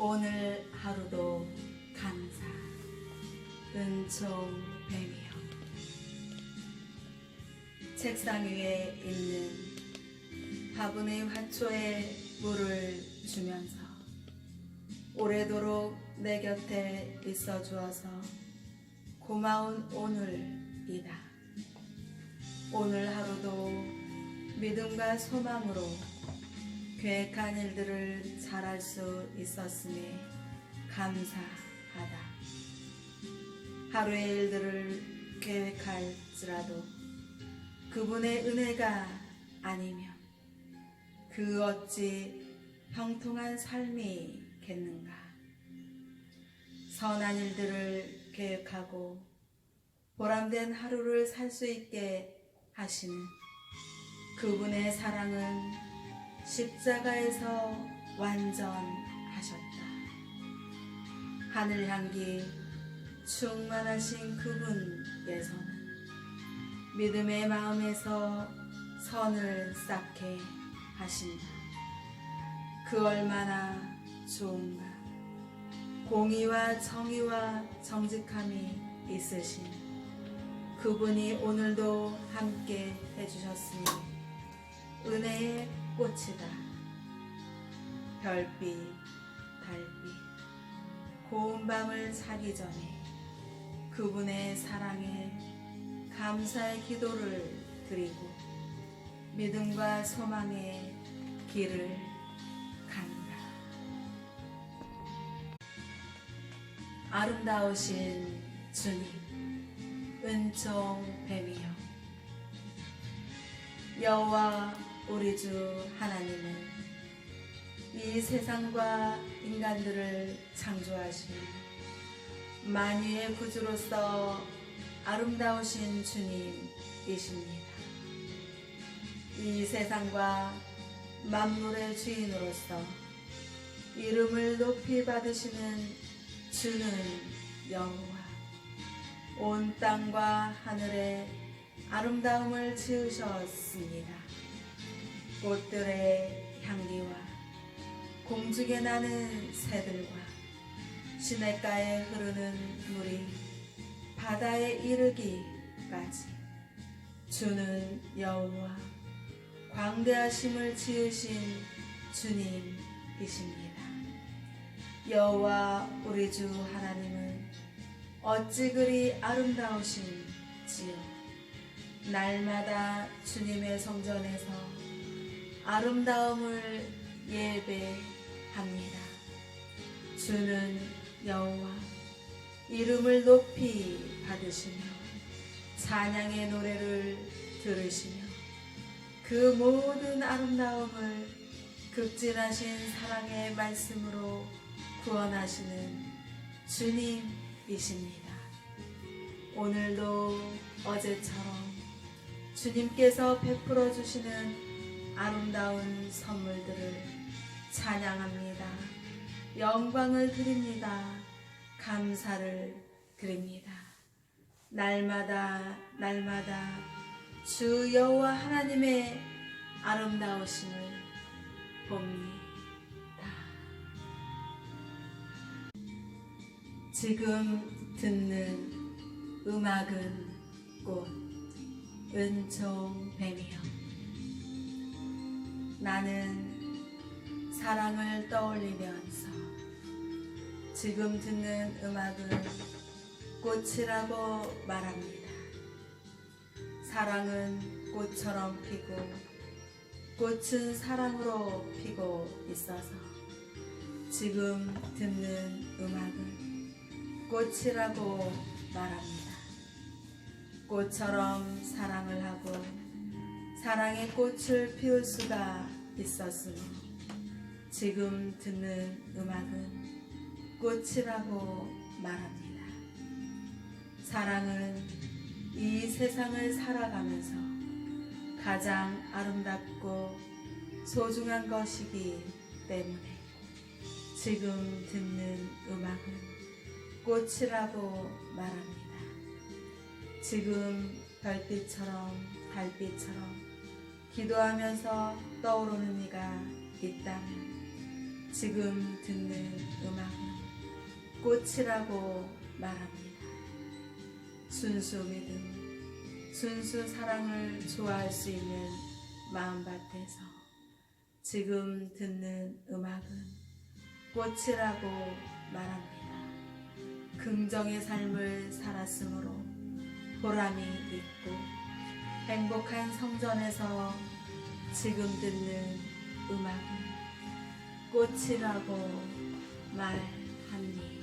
오늘 하루도 감사 은총 뱀이요 책상 위에 있는 화분의 화초에 물을 주면서 오래도록 내 곁에 있어 주어서 고마운 오늘이다. 오늘 하루도 믿음과 소망으로 계획한 일들을 잘할 수 있었으니 감사하다. 하루의 일들을 계획할지라도 그분의 은혜가 아니면 그 어찌 형통한 삶이겠는가. 선한 일들을 계획하고 보람된 하루를 살 수 있게 하시는 그분의 사랑은 십자가에서 완전하셨다. 하늘 향기 충만하신 그분께서는 믿음의 마음에서 선을 쌓게 하신다. 그 얼마나 좋은가. 공의와 정의와 정직함이 있으신 그분이 오늘도 함께 해주셨으니 은혜의 꽃이다. 별빛, 달빛, 고운 밤을 사기 전에 그분의 사랑에 감사의 기도를 드리고 믿음과 소망의 길을 간다. 아름다우신 주님, 은총 뱀이여. 여호와 우리 주 하나님은 이 세상과 인간들을 창조하신 만유의 구주로서 아름다우신 주님이십니다. 이 세상과 만물의 주인으로서 이름을 높이 받으시는 주는 여호와 온 땅과 하늘에 아름다움을 지으셨습니다. 꽃들의 향기와 공중에 나는 새들과 시냇가에 흐르는 물이 바다에 이르기까지 주는 여호와 광대하심을 지으신 주님이십니다. 여호와 우리 주 하나님은 어찌 그리 아름다우신지요. 날마다 주님의 성전에서 아름다움을 예배 합니다. 주는 여호와 이름을 높이 받으시며 찬양의 노래를 들으시며 그 모든 아름다움을 극진하신 사랑의 말씀으로 구원하시는 주님이십니다. 오늘도 어제처럼 주님께서 베풀어 주시는 아름다운 선물들을 찬양합니다. 영광을 드립니다. 감사를 드립니다. 날마다 날마다 주 여호와 하나님의 아름다우심을 봅니다. 지금 듣는 음악은 꽃 은총 뱀이요. 나는 사랑을 떠올리면서 지금 듣는 음악은 꽃이라고 말합니다. 사랑은 꽃처럼 피고 꽃은 사랑으로 피고 있어서 지금 듣는 음악은 꽃이라고 말합니다. 꽃처럼 사랑을 하고 사랑의 꽃을 피울 수가 있었으니 지금 듣는 음악은 꽃이라고 말합니다. 사랑은 이 세상을 살아가면서 가장 아름답고 소중한 것이기 때문에 지금 듣는 음악은 꽃이라고 말합니다. 지금 별빛처럼 달빛처럼 기도하면서 떠오르는 이가 있다면 지금 듣는 음악은 꽃이라고 말합니다. 순수 믿음, 순수 사랑을 좋아할 수 있는 마음밭에서 지금 듣는 음악은 꽃이라고 말합니다. 긍정의 삶을 살았으므로 보람이 있고 행복한 성전에서 지금 듣는 음악은 꽃이라고 말합니다.